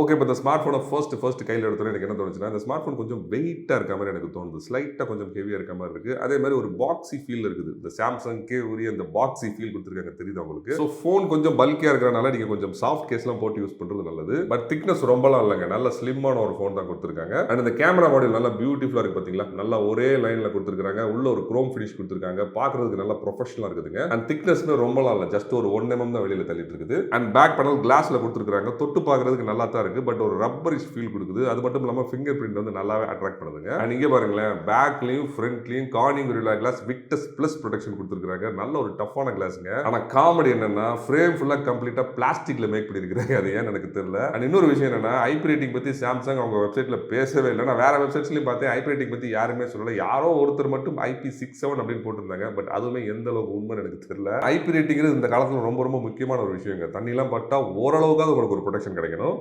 Okay இப்போ இந்த smart ஃபோனை ஃபர்ஸ்ட் ஃபர்ஸ்ட் கையில் எடுத்தோன்னே எனக்கு என்ன தோணுச்சுன்னா இந்த ஸ்மார்ட் ஃபோன் கொஞ்சம் வெயிட்டாக இருக்க மாதிரி எனக்கு தோணுது. ஸ்லைட்டாக கொஞ்சம் ஹெவியாக இருக்க மாதிரி இருக்குது அதே மாதிரி ஒரு பாக்ஸி ஃபீல் இருக்குது. இந்த சாம்சங்க்கே உரிய இந்த பாக்ஸி ஃபீல் கொடுத்துருக்காங்க. தெரியுது உங்களுக்கு? ஸோ ஃபோன் கொஞ்சம் பல்கியாக இருக்கிறனால நீங்கள் கொஞ்சம் சாஃப்ட் கேஸ்லாம் போட்டு யூஸ் பண்ணுறது நல்லது. பட் திக்னஸ் ரொம்பலாம் இல்லைங்க. நல்ல ஸ்லிம்மான ஒரு ஃபோன் தான் கொடுத்துருக்காங்க. அண்ட் இந்த கேமரா மாடல் நல்லா பியூட்டிஃபுல்லாக இருக்குது பார்த்தீங்களா நல்லா ஒரே லைனில் கொடுத்துருக்காங்க உள்ள ஒரு க்ரோம் ஃபினிஷ் கொடுத்துருக்காங்க. பார்க்குறதுக்கு நல்லா ப்ரொஃபஷனலாக இருக்குதுங்க. அண்ட் திக்னஸ்னு ரொம்பலாம் இல்லை. ஜஸ்ட் ஒரு ஒன் எம்எம் தான் வெளியில் தள்ளிட்டு இருக்குது. அண்ட் பேக் பேனல் கிளாஸில் கொடுத்துருக்காங்க தொட்டு பார்க்கறதுக்கு நல்லா தான் இருக்குது பட் ஒரு ரப்பரிஷ் ஃபீல் கொடுக்குது. அது மட்டும் இல்லாமல் ஃபிங்கர் பிரிண்ட் வந்து நல்லாவே அட்ராக்ட் பண்ணுதுங்க. அண்ட் இங்கே பாருங்களேன் பேக்லையும் ஃப்ரண்ட்லையும் Corning Gorilla Glass Victus plus protection கொடுத்துருக்காங்க நல்ல ஒரு டஃப்பான கிளாஸுங்க ஆனால் காமெடி என்னன்னா ஃப்ரேம் ஃபுல்லாக கம்ப்ளீட்டாக பிளாஸ்டிக்கில் மேக் பண்ணியிருக்கிறாங்க. அது ஏன்னு எனக்கு தெரியல. அண்ட் இன்னொரு விஷயம் என்னன்னா ஐபி ரேட்டிங் பற்றி சாம்சங் அவங்க வெப்சைட்டில் பேசவே இல்லை. நான் வேற வெப்சைட்ஸ்லையும் பார்த்தேன். ஐபி ரேட்டிங் பற்றி யாருமே சொல்லலை. யாரோ ஒருத்தர் மட்டும் ஐபி சிக்ஸ் செவன் அப்படின்னு போட்டிருந்தாங்க. பட் அதுவுமே எந்த அளவுக்கு உண்மைன்னு எனக்கு தெரியல. ஐபி ரேட்டிங்கிறது இந்த காலத்தில் ரொம்ப ரொம்ப முக்கியமான ஒரு விஷயங்க. தண்ணிலாம் பட்டா ஓரளவுக்காக உங்களுக்கு ஒரு ப்ரொடக்ஷன் கிடைக்கணும்.